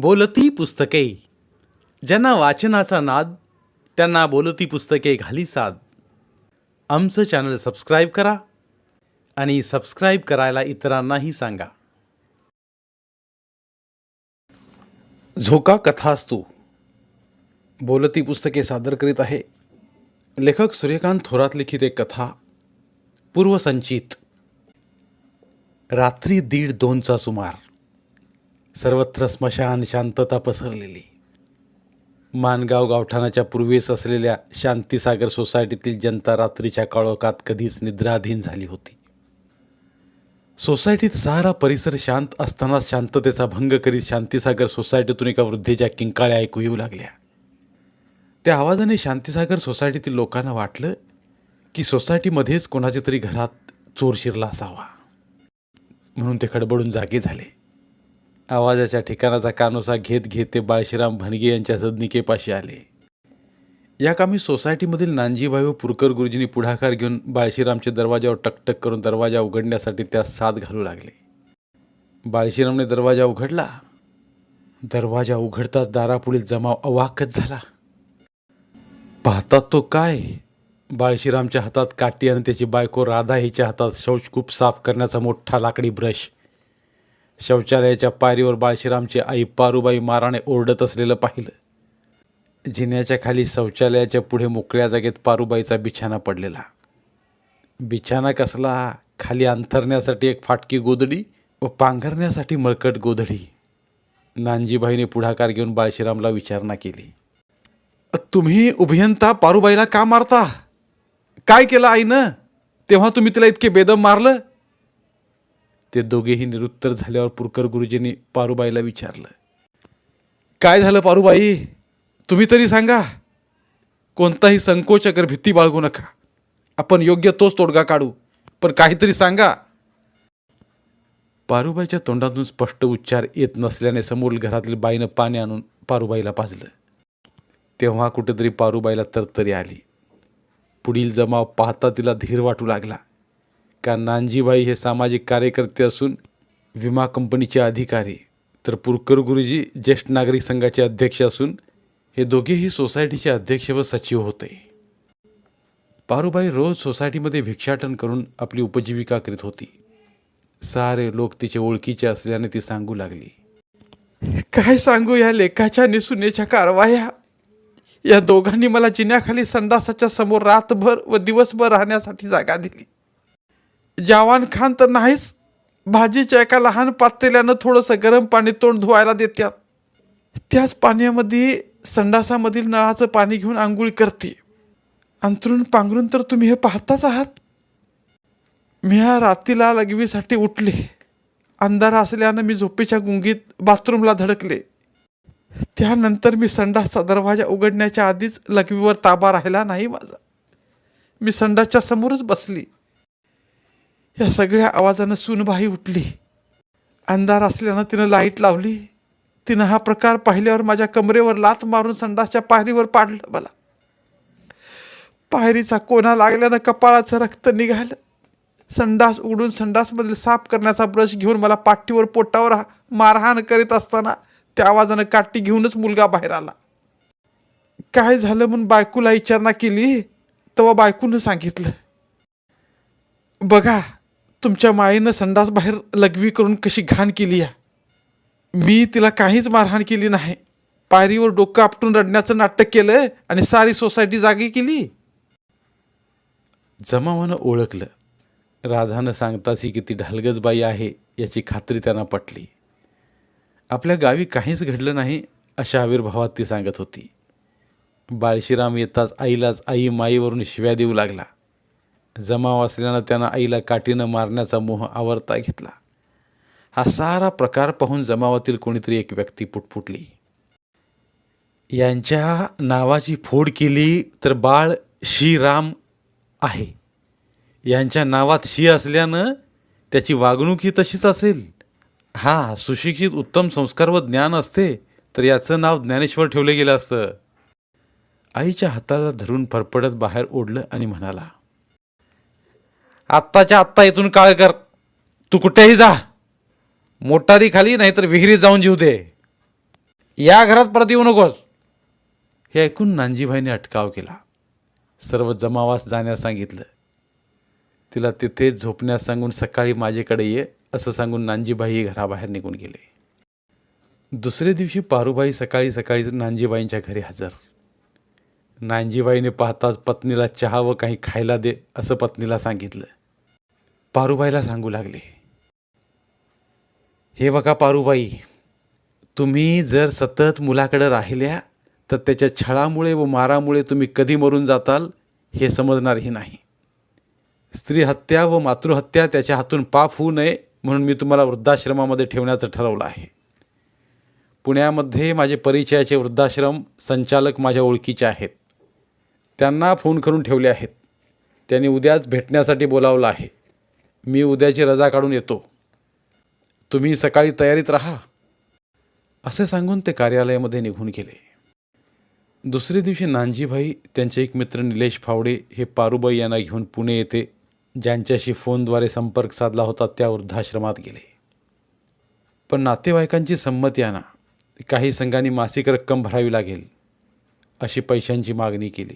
बोलती पुस्तके. ज्यांना वाचनाचा नाद त्यांना बोलती पुस्तके घाली साद. आमचं चॅनल सबस्क्राईब करा आणि सबस्क्राईब करायला इतरांनाही सांगा. झोका कथास्तू बोलती पुस्तके सादर करीत आहे. लेखक सूर्यकांत थोरात लिखित एक कथा पूर्वसंचित. रात्री दीड दोनचा सुमार. सर्वत्र स्मशान शांतता पसरलेली. मानगाव गावठाणाच्या पूर्वेस असलेल्या शांतीसागर सोसायटीतील जनता रात्रीच्या काळोखात कधीच निद्राधीन झाली होती. सोसायटीत सारा परिसर शांत असताना शांततेचा भंग करीत शांतीसागर सोसायटीतून एका वृद्धेच्या किंकाळ्या ऐकू येऊ लागल्या. त्या आवाजाने शांतीसागर सोसायटीतील लोकांना वाटलं की सोसायटीमध्येच कोणाच्या तरी घरात चोर शिरला असावा. म्हणून ते खडबडून जागे झाले. आवाजाच्या ठिकाणाचा कानोसा घेत घेत ते बाळशीराम भनगे यांच्या सदनिकेपाशी आले. या कामी सोसायटीमधील नानजीबाई व पुरकर गुरुजींनी पुढाकार घेऊन बाळशीरामच्या दरवाजावर टकटक करून दरवाजा उघडण्यासाठी त्यास साथ घालू लागले. बाळशीरामने दरवाजा उघडला. दरवाजा उघडताच दारापुढील जमाव अवाकच झाला. पाहतात तो काय? बाळशीरामच्या हातात काठी आणि त्याची बायको राधा हिच्या हातात शौचकूप साफ करण्याचा मोठा लाकडी ब्रश. शौचालयाच्या पायरीवर बाळशीरामची आई पारूबाई माराने ओरडत असलेलं पाहिलं. जिन्याच्या खाली शौचालयाच्या पुढे मोकळ्या जागेत पारूबाईचा बिछाना पडलेला. बिछाना कसला? खाली अंथरण्यासाठी एक फाटकी गोधडी व पांघरण्यासाठी मळकट गोधडी. नानजीबाईने पुढाकार घेऊन बाळशीरामला विचारणा केली. तुम्ही उभयंता पारूबाईला का मारता? काय केलं आईनं? तेव्हा तुम्ही तिला इतके बेदम मारलं? ते दोघेही निरुत्तर झाल्यावर पुरकर गुरुजींनी पारूबाईला विचारलं काय झालं पारूबाई? तुम्ही तरी सांगा. कोणताही संकोच अगर भीती बाळगू नका. आपण योग्य तोच तोडगा काढू पण काहीतरी सांगा. पारूबाईच्या तोंडातून स्पष्ट उच्चार येत नसल्याने समोर घरातील बाईनं पाणी आणून पारूबाईला पाजलं. तेव्हा कुठेतरी पारूबाईला तरतरी आली. पुढील जमाव पाहता तिला धीर वाटू लागला. का नानजीबाई हे सामाजिक कार्यकर्ते असून विमा कंपनीचे अधिकारी तर पुरकर गुरुजी ज्येष्ठ नागरिक संघाचे अध्यक्ष असून हे दोघेही सोसायटीचे अध्यक्ष व सचिव होते. पारूबाई रोज सोसायटीमध्ये भिक्षाटन करून आपली उपजीविका करीत होती. सारे लोक तिचे ओळखीचे असल्याने ती सांगू लागली. काय सांगू या लेखाच्या निसुनेच्या कारवाया? या दोघांनी मला जिन्याखाली संडासाच्या समोर रातभर व दिवसभर राहण्यासाठी जागा दिली. जवान खान तर नाहीच. भाजीच्या एका लहान पातेल्यानं थोडंसं गरम पाणी तोंड धुवायला देतात त्याच पाण्यामध्ये संडासामधील नळाचं पाणी घेऊन आंघोळी करते. अंतरून पांघरून तर तुम्ही हे पाहताच आहात. मी ह्या रात्रीला लघवीसाठी उठले. अंधार असल्यानं मी झोपेच्या गुंगीत बाथरूमला धडकले. त्यानंतर मी संडासचा दरवाजा उघडण्याच्या आधीच लघवीवर ताबा राहिला नाही माझा. मी संडासच्या समोरच बसली. या सगळ्या आवाजानं सूनबाई उठली. अंधार असल्यानं तिनं लाइट लावली. तिनं हा प्रकार पाहिल्यावर माझ्या कमरेवर लात मारून संडासच्या पायरीवर पाडलं मला. पायरीचा कोणा लागल्यानं कपाळाचं रक्त निघालं. संडास उघडून संडासमधील साफ करण्याचा ब्रश घेऊन मला पाठीवर पोटावर मारहाण करीत असताना त्या आवाजानं काठी घेऊनच मुलगा बाहेर आला. काय झालं म्हणून बायकोला विचारणा केली? तेव्हा बायकोनं सांगितलं बघा तुमच्या मायेनं संडास बाहेर लघवी करून कशी घाण केली आहे? मी तिला काहीच मारहाण केली नाही. पायरीवर डोकं आपटून रडण्याचं नाटक केलं आणि सारी सोसायटी जागी केली. जमावानं ओळखलं. राधानं सांगताच ही किती ढालगजबाई आहे याची खात्री त्यांना पटली. आपल्या गावी काहीच घडलं नाही अशा आविर्भावात ती सांगत होती. बाळशीराम येताच आईलाच आई माईवरून शिव्या देऊ लागला. जमाव असल्यानं त्यानं आईला काठीनं मारण्याचा मोह आवरता घेतला. हा सारा प्रकार पाहून जमावातील कोणीतरी एक व्यक्ती पुटपुटली. यांच्या नावाची फोड केली तर बाळ श्रीराम आहे. यांच्या नावात शी असल्यानं त्याची वागणूक ही तशीच असेल. हा सुशिक्षित उत्तम संस्कार व ज्ञान असते तर याचं नाव ज्ञानेश्वर ठेवलं गेलं असतं. आईच्या हाताला धरून फरफडत बाहेर ओढलं आणि म्हणाला आत्ताच्या आत्ता इथून काळ कर. तू कुठेही जा. मोटारी खाली नाहीतर विहिरीत जाऊन जीव दे. या घरात परत येऊ नकोस. हे ऐकून नानजीभाईने अटकाव केला. सर्व जमावास जाण्यास सांगितलं. तिला तिथेच झोपण्यास सांगून सकाळी माझ्याकडे ये असं सांगून नानजीबाई घराबाहेर निघून गेले. दुसऱ्या दिवशी पारूबाई सकाळी सकाळी नानजीबाईंच्या घरी हजर. नानजीबाईने पाहताच पत्नीला चहा व काही खायला दे असं पत्नीला सांगितलं. पारूबाईला सांगू लागले. हे बघा पारूबाई तुम्ही जर सतत मुलाकडं राहिल्या तर त्याच्या छळामुळे व मारामुळे तुम्ही कधी मरून जाताल हे समजणारही नाही. स्त्री हत्या व मातृहत्या त्याच्या हातून पाप होऊ नये म्हणून मी तुम्हाला वृद्धाश्रमामध्ये ठेवण्याचं ठरवलं आहे. पुण्यामध्ये माझे परिचयाचे वृद्धाश्रम संचालक माझ्या ओळखीचे आहेत. त्यांना फोन करून ठेवले आहेत. त्यांनी उद्याच भेटण्यासाठी बोलावलं आहे. मी उद्याची रजा काढून येतो. तुम्ही सकाळी तयारीत राहा. असे सांगून ते कार्यालयामध्ये निघून गेले. दुसरे दिवशी नानजीभाई त्यांचे एक मित्र निलेश फावडे हे पारूबाई यांना घेऊन पुणे येथे ज्यांच्याशी फोनद्वारे संपर्क साधला होता त्या वृद्धाश्रमात गेले. पण नातेवाईकांची संमती आणा. काही संघांनी मासिक रक्कम भरावी लागेल अशी पैशांची मागणी केली.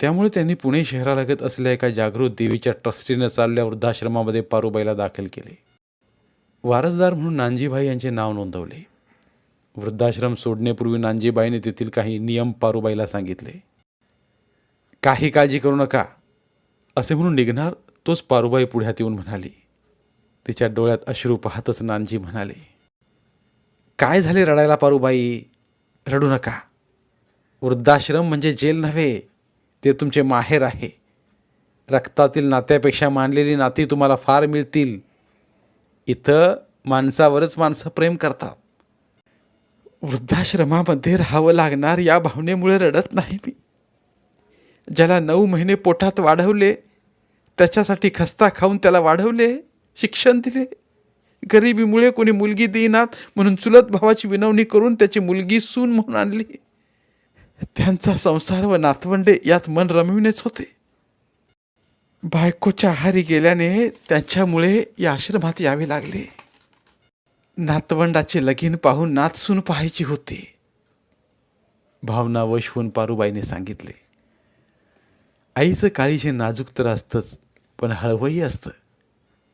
त्यामुळे त्यांनी पुणे शहरालगत असलेल्या एका जागृत देवीच्या ट्रस्टीनं चालल्या वृद्धाश्रमामध्ये पारूबाईला दाखल केले. वारसदार म्हणून नानजीभाई यांचे नाव नोंदवले. वृद्धाश्रम सोडण्यापूर्वी नानजीबाईने तेथील काही नियम पारूबाईला सांगितले. काही काळजी करू नका असे म्हणून निघणार तोच पारूबाई पुढ्यात येऊन म्हणाली. तिच्या डोळ्यात अश्रू पाहतच नानजी म्हणाले काय झाले रडायला पारूबाई? रडू नका. वृद्धाश्रम म्हणजे जेल नव्हे ते तुमचे माहेर आहे. रक्तातील नात्यापेक्षा मानलेली नाती तुम्हाला फार मिळतील. इथं माणसावरच माणसं प्रेम करतात. वृद्धाश्रमामध्ये राहावं लागणार या भावनेमुळे रडत नाही मी. ज्याला नऊ महिने पोटात वाढवले त्याच्यासाठी खस्ता खाऊन त्याला वाढवले शिक्षण दिले. गरिबीमुळे कोणी मुलगी देईनात म्हणून चुलत भावाची विनवणी करून त्याची मुलगी सून म्हणून आणली. त्यांचा संसार व नातवंडे यात मन रमविणेच होते. बायकोच्या आहारी गेल्याने त्यांच्यामुळे या आश्रमात यावे लागले. नातवंडाचे लगीन पाहून नातसून पाहायची होती. भावना वश होऊन पारूबाईने सांगितले आईचं काळीचे नाजूक तर असतंच पण हळवही असतं.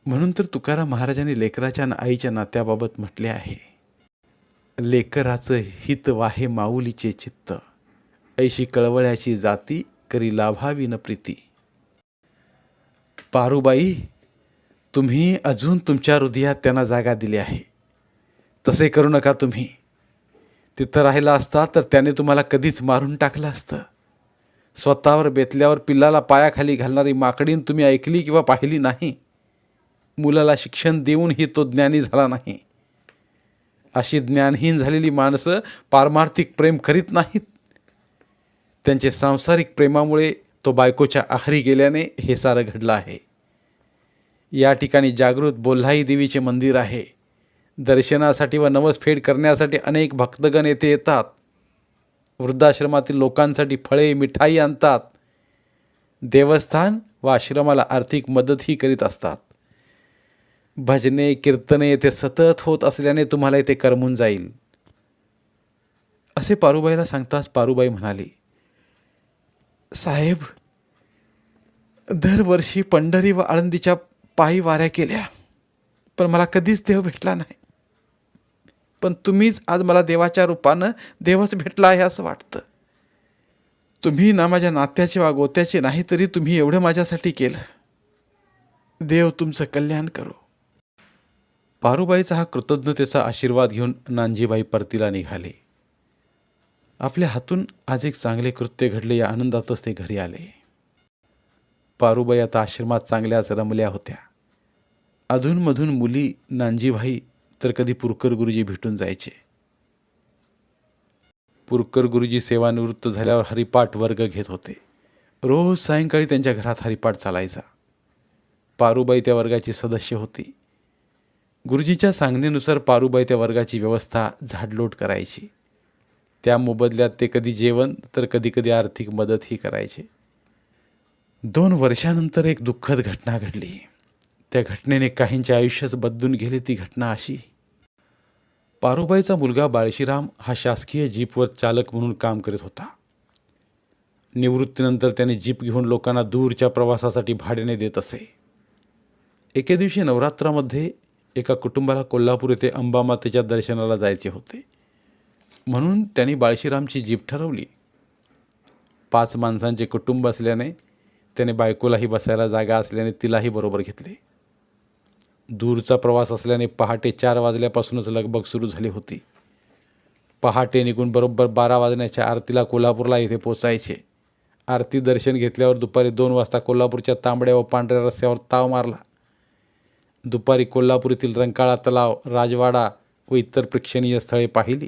म्हणून तर तुकाराम महाराजांनी लेकराच्या ना आईच्या नात्याबाबत म्हटले आहे. लेकराचं हित वाहे माऊलीचे चित्त. ऐशी कळवळ्याची जाती करी लाभावी न प्रीती. पारूबाई तुम्ही अजून तुमच्या हृदयात त्यांना जागा दिली आहे. तसे करू नका तुम्ही. तिथं राहिला असता तर त्याने तुम्हाला कधीच मारून टाकलं असतं. स्वतःवर बेतल्यावर पिल्लाला पायाखाली घालणारी माकडीन तुम्ही ऐकली किंवा पाहिली नाही? मुलाला शिक्षण देऊनही तो ज्ञानी झाला नाही. अशी ज्ञानहीन झालेली माणसं पारमार्थिक प्रेम करीत नाहीत. त्यांचे सांसारिक प्रेमामुळे तो बायकोच्या आहारी गेल्याने हे सारं घडलं आहे. या ठिकाणी जागृत बोल्हाई देवीचे मंदिर आहे. दर्शनासाठी व नवसफेड करण्यासाठी अनेक भक्तगण येथे येतात. वृद्धाश्रमातील लोकांसाठी फळे मिठाई आणतात. देवस्थान व आश्रमाला आर्थिक मदतही करीत असतात. भजने कीर्तने येथे सतत होत असल्याने तुम्हाला इथे करमून जाईल. असे पारूबाईला सांगताच पारूबाई म्हणाली साहेब दरवर्षी पंढरी व आळंदीच्या पायी वाऱ्या केल्या पण मला कधीच देव भेटला नाही. पण तुम्हीच आज मला देवाच्या रूपानं देवच भेटला आहे असं वाटतं. तुम्ही ना माझ्या नात्याचे वा गोत्याचे नाही तरी तुम्ही एवढं माझ्यासाठी केलं. देव तुमचं कल्याण करो. पारूबाईचा हा कृतज्ञतेचा आशीर्वाद घेऊन नानजीबाई परतीला निघाले. आपल्या हातून आज एक चांगले कृत्य घडले या आनंदातच ते घरी आले. पारूबाई आता आश्रमात चांगल्याच रमल्या होत्या. अधूनमधून मुली नांजीभाई तर कधी पुरकर गुरुजी भेटून जायचे. पुरकर गुरुजी सेवानिवृत्त झाल्यावर हरिपाठ वर्ग घेत होते. रोज सायंकाळी त्यांच्या घरात हरिपाठ चालायचा. पारूबाई त्या वर्गाची सदस्य होती. गुरुजीच्या सांगण्यानुसार पारूबाई त्या वर्गाची व्यवस्था झाडलोट करायची. त्या मोबदल्यात ते कधी जेवण तर कधी कधी आर्थिक मदतही करायचे. दोन वर्षानंतर एक दुःखद घटना घडली. त्या घटनेने काहींचे आयुष्यच बदलून गेले ती घटना अशी. पारुबाईचा मुलगा बाळशीराम हा शासकीय जीपवर चालक म्हणून काम करीत होता. निवृत्तीनंतर त्याने जीप घेऊन लोकांना दूरच्या प्रवासासाठी भाड्याने देत असे. एके दिवशी नवरात्रामध्ये एका कुटुंबाला कोल्हापूर येथे अंबामातेच्या दर्शनाला जायचे होते. म्हणून त्यांनी बाळशीरामची जीप ठरवली. पाच माणसांचे कुटुंब असल्याने त्याने बायकोलाही बसायला जागा असल्याने तिलाही बरोबर घेतले. दूरचा प्रवास असल्याने पहाटे चार वाजल्यापासूनच लगबग सुरू झाली होती. पहाटे निघून बरोबर बारा वाजण्याच्या आरतीला कोल्हापूरला इथे पोचायचे. आरती दर्शन घेतल्यावर दुपारी दोन वाजता कोल्हापूरच्या तांबड्या व पांढऱ्या रस्त्यावर ताव मारला. दुपारी कोल्हापूर येथील रंकाळा तलाव राजवाडा व इतर प्रेक्षणीय स्थळे पाहिली.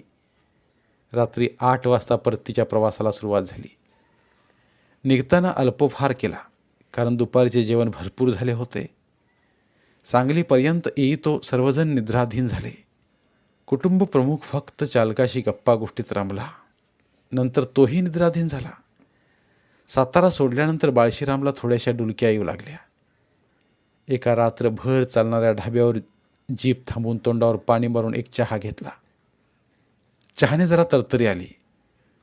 रात्री आठ वाजता परतीच्या प्रवासाला सुरुवात झाली. निघताना अल्पोपहार केला कारण दुपारचे जेवण भरपूर झाले होते. सांगलीपर्यंत येई तो सर्वजण निद्राधीन झाले. कुटुंब प्रमुख फक्त चालकाशी गप्पा गोष्टीत रमला. नंतर तोही निद्राधीन झाला. सातारा सोडल्यानंतर बाळशीरामला थोड्याशा डुलक्या येऊ लागल्या. एका रात्रभर चालणाऱ्या ढाब्यावर जीप थांबून तोंडावर पाणी मारून एक चहा घेतला. चहाने जरा तरतरी आली.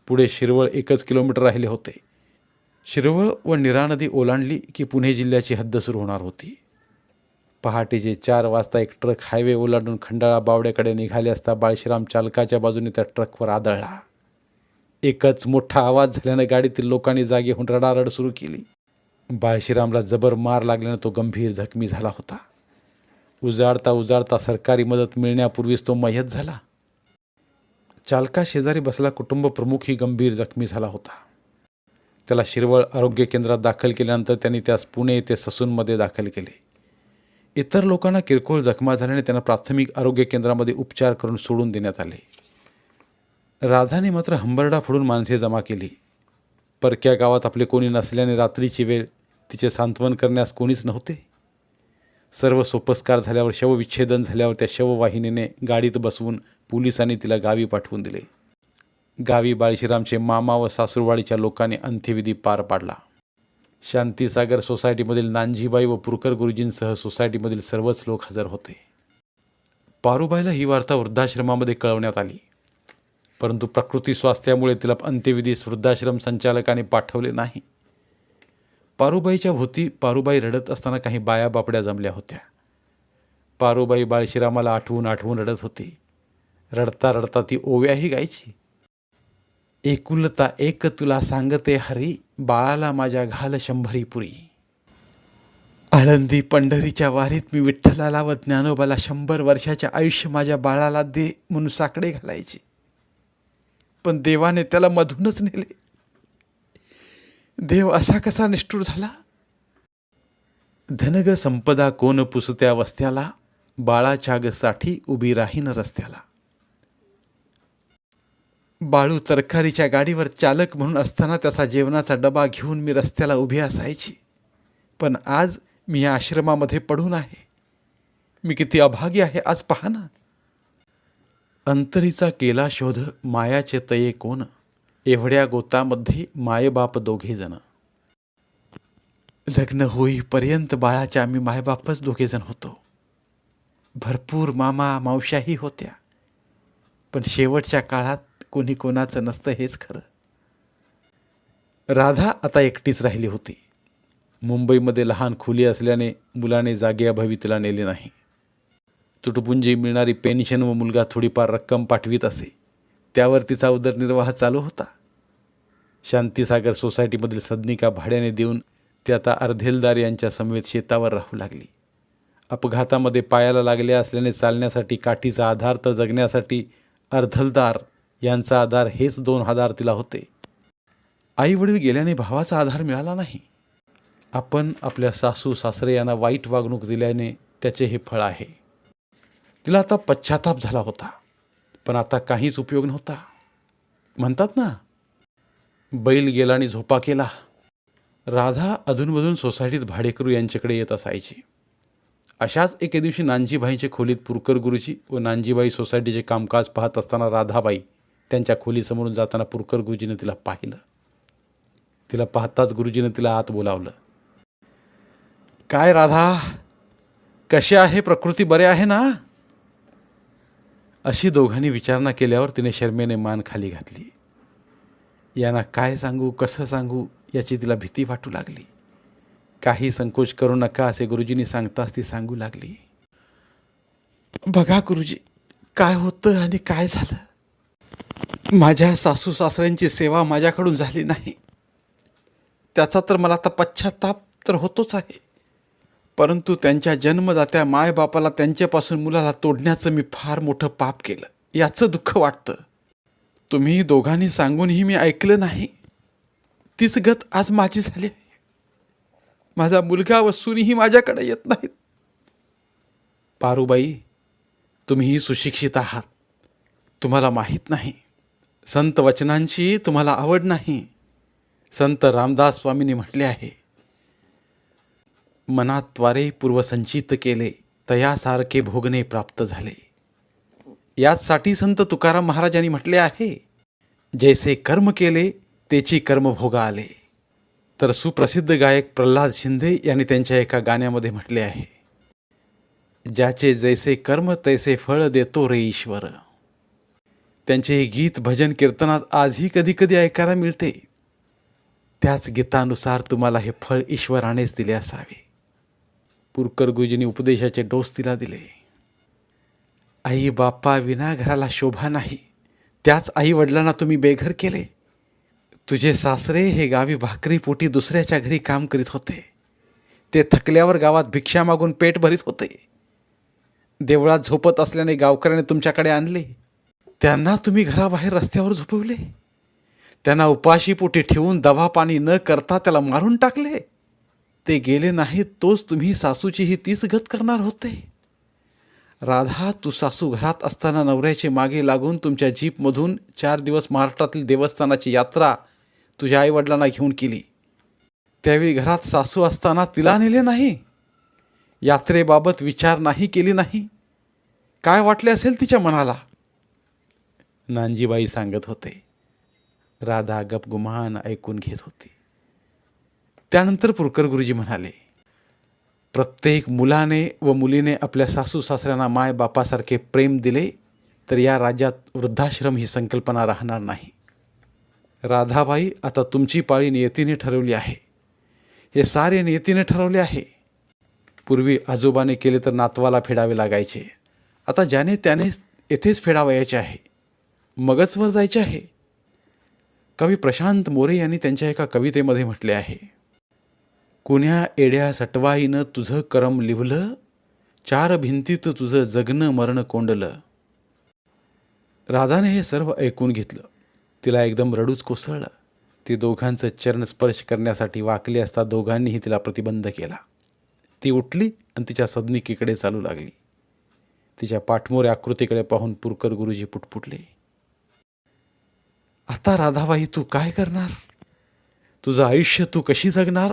पुढे शिरवळ एकच किलोमीटर राहिले होते. शिरवळ व निरा नदी ओलांडली की पुणे जिल्ह्याची हद्द सुरू होणार होती. पहाटेचे चार वाजता एक ट्रक हायवे ओलांडून खंडाळा बावड्याकडे निघाले असता बाळशीराम चालकाच्या बाजूने त्या ट्रकवर आदळला. एकच मोठा आवाज झाल्यानं गाडीतील लोकांनी जागे होऊन रडारड सुरू केली. बाळशीरामला जबर मार लागल्यानं तो गंभीर जखमी झाला होता. उजाडता उजाडता सरकारी मदत मिळण्यापूर्वीच तो मयत झाला. चालका शेजारी बसला कुटुंब प्रमुखही गंभीर जखमी झाला होता. त्याला शिरवळ आरोग्य केंद्रात दाखल केल्यानंतर त्यांनी त्यास पुणे येथे ससूनमध्ये दाखल केले. इतर लोकांना किरकोळ जखमा झाल्याने त्यांना प्राथमिक आरोग्य केंद्रामध्ये उपचार करून सोडून देण्यात आले. राधाने मात्र हंबरडा फोडून माणसे जमा केली. परक्या गावात आपले कोणी नसल्याने रात्रीची वेळ तिचे सांत्वन करण्यास कोणीच नव्हते. सर्व सोपस्कार झाल्यावर शवविच्छेदन झाल्यावर त्या शववाहिनीने गाडीत बसवून पोलिसांनी तिला गावी पाठवून दिले. गावी बाळशीरामचे मामा व सासूरवाडीच्या लोकांनी अंत्यविधी पार पाडला. शांतीसागर सोसायटीमधील नानजीबाई व पुरकर गुरुजींसह सोसायटीमधील सर्वच लोक हजर होते. पारुबाईला ही वार्ता वृद्धाश्रमामध्ये कळवण्यात आली. परंतु प्रकृती स्वास्थ्यामुळे तिला अंत्यविधीस वृद्धाश्रम संचालकाने पाठवले नाही. पारुबाईच्या भोवती पारुबाई रडत असताना काही बाया बापड्या जमल्या होत्या. पारुबाई बाळशिरामाला आठवून आठवून रडत होती. रडता रडता ती ओव्याही गायची. एकुलता एक तुला सांगते हरी बाळाला माझ्या घाल शंभरी पुरी. आळंदी पंढरीच्या वारीत मी विठ्ठलाला व ज्ञानोबाला शंभर वर्षाच्या आयुष्य माझ्या बाळाला दे म्हणून साकडे घालायचे. पण देवाने त्याला मधूनच नेले. देव असा कसा निष्ठूर झाला? धनग संपदा कोण पुसत्या वस्त्याला? बाळाच्यागसाठी उभी राहीन रस्त्याला. बाळू तरकारीच्या गाडीवर चालक म्हणून असताना त्याचा जेवणाचा डबा घेऊन मी रस्त्याला उभी असायची. पण आज मी या आश्रमामध्ये पडून आहे. मी किती अभागी आहे आज पहा ना. अंतरीचा केला शोध मायाचे तये कोण? एवढ्या गोतामध्ये मायबाप दोघेजणं. लग्न होईपर्यंत बाळाच्या आम्ही मायबापच दोघेजण होतो. भरपूर मामा मावशाही होत्या. पण शेवटच्या काळात कोणी कोणाचं नसतं हेच खरं. राधा आता एकटीच राहिली होती. मुंबईमध्ये लहान खुली असल्याने मुलाने जागेअभावी तिला नेले नाही. तुटपुंजी मिळणारी पेन्शन व मुलगा थोडीफार रक्कम पाठवीत असे. त्यावर तिचा उदरनिर्वाह चालू होता. शांतीसागर सोसायटीमधील सदनिका भाड्याने देऊन ती आता अर्धेलदार यांच्या समवेत शेतावर राहू लागली. अपघातामध्ये पायाला लागले असल्याने चालण्यासाठी काठीचा आधार तर जगण्यासाठी अर्धलदार यांचा आधार हेच दोन आधार तिला होते. आई वडील गेल्याने भावाचा आधार मिळाला नाही. आपण आपल्या सासू सासरे यांना वाईट वागणूक दिल्याने त्याचे हे फळ आहे. तिला आता पश्चाताप झाला होता. पण आता काहीच उपयोग नव्हता. म्हणतात ना बैल गेला आणि झोपा केला. राधा अधूनमधून सोसायटीत भाडेकरू यांच्याकडे येत असायची. अशाच एके दिवशी नानजीबाईंच्या खोलीत पुरकर गुरुजी व नानजीबाई सोसायटीचे कामकाज पाहत असताना राधाबाई त्यांच्या खोलीसमोरून जाताना पुरकर गुरुजीनं तिला पाहिलं. तिला पाहताच गुरुजीनं तिला आत बोलावलं. काय राधा कशी आहे? प्रकृती बरे आहे ना? अशी दोघांनी विचारणा केल्यावर तिने शर्मेने मान खाली घातली. यांना काय सांगू कसं सांगू याची तिला भीती वाटू लागली. काही संकोच करू नका असे गुरुजींनी सांगताच ती सांगू लागली. बघा गुरुजी काय होतं आणि काय झालं? माझ्या सासू सासऱ्यांची सेवा माझ्याकडून झाली नाही. त्याचा तर मला आता पश्चाताप तर होतोच आहे. परंतु त्यांच्या जन्मदात्या मायबापाला त्यांच्यापासून मुलाला तोडण्याचं मी फार मोठं पाप केलं. याचं दुःख वाटतं. तुम्ही दोघांनी सांगूनही मी ऐकलं नाही. तीच गत आज माझी झाली आहे. माझा मुलगा वसूनही माझ्याकडे येत नाहीत. पारूबाई तुम्हीही सुशिक्षित आहात. तुम्हाला माहीत नाही. संत वचनांची तुम्हाला आवड नाही. संत रामदास स्वामींनी म्हटले आहे मनाद्वारे पूर्वसंचित केले तयासारखे भोगणे प्राप्त झाले. याचसाठी संत तुकाराम महाराजांनी म्हटले आहे जैसे कर्म केले तेची कर्मभोगा आले तर सुप्रसिद्ध गायक प्रल्हाद शिंदे यांनी त्यांच्या एका गाण्यामध्ये म्हटले आहे ज्याचे जैसे कर्म तैसे फळ देतो रे ईश्वर. त्यांचे हे गीत भजन कीर्तनात आजही कधी कधी ऐकायला मिळते. त्याच गीतानुसार तुम्हाला हे फळ ईश्वरानेच दिले असावे. पुरकर गुरुजींनी उपदेशाचे डोस तिला दिले. आई बाप्पा विना घराला शोभा नाही. त्याच आई वडिलांना तुम्ही बेघर केले. तुझे सासरे हे गावी भाकरी पोटी दुसऱ्याच्या घरी काम करीत होते. ते थकल्यावर गावात भिक्षा मागून पेट भरीत होते. देवळात झोपत असल्याने गावकऱ्याने तुमच्याकडे आणले. त्यांना तुम्ही घराबाहेर रस्त्यावर झोपवले. त्यांना उपाशी पोटी ठेवून दवा पाणी न करता त्याला मारून टाकले. ते गेले नाहीत तोच तुम्ही सासूची ही तीच गत करणार होते. राधा तू सासू घरात असताना नवऱ्याचे मागे लागून तुमच्या जीपमधून चार दिवस महाराष्ट्रातील देवस्थानाची यात्रा तुझ्या आईवडिलांना घेऊन केली. त्यावेळी घरात सासू असताना तिला नेले नाही. यात्रेबाबत विचार नाही केली नाही. काय वाटले असेल तिच्या मनाला? नानजीबाई सांगत होते. राधा गपगुमान ऐकून घेत होती. त्यानंतर पुरकर गुरुजी म्हणाले प्रत्येक मुलाने व मुलीने आपल्या सासू सासऱ्यांना माय बापासारखे प्रेम दिले तर या राज्यात वृद्धाश्रम ही संकल्पना राहणार नाही. राधाबाई आता तुमची पाळी नियतीने ठरवली आहे. हे सारे नियतीने ठरवले आहे. पूर्वी आजोबाने केले तर नातवाला फेडावे लागायचे. आता ज्याने त्याने येथेच फेडावयाचे आहे. मगच वर जायचे आहे. कवी प्रशांत मोरे यांनी त्यांच्या एका कवितेमध्ये म्हटले आहे कुण्या एड्या सटवाईनं तुझं करम लिवलं? चार भिंतीत तुझं जगणं मरण कोंडलं. राधाने हे सर्व ऐकून घेतलं. तिला एकदम रडूच कोसळलं. ती दोघांचं चरण स्पर्श करण्यासाठी वाकली असता दोघांनीही तिला प्रतिबंध केला. ती उठली आणि तिच्या सदनिकीकडे चालू लागली. तिच्या पाठमोऱ्या आकृतीकडे पाहून पुरकर गुरुजी पुटपुटले. आता राधाबाई तू काय करणार? तुझं आयुष्य तू कशी जगणार?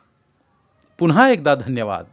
पुन्हा एकदा धन्यवाद.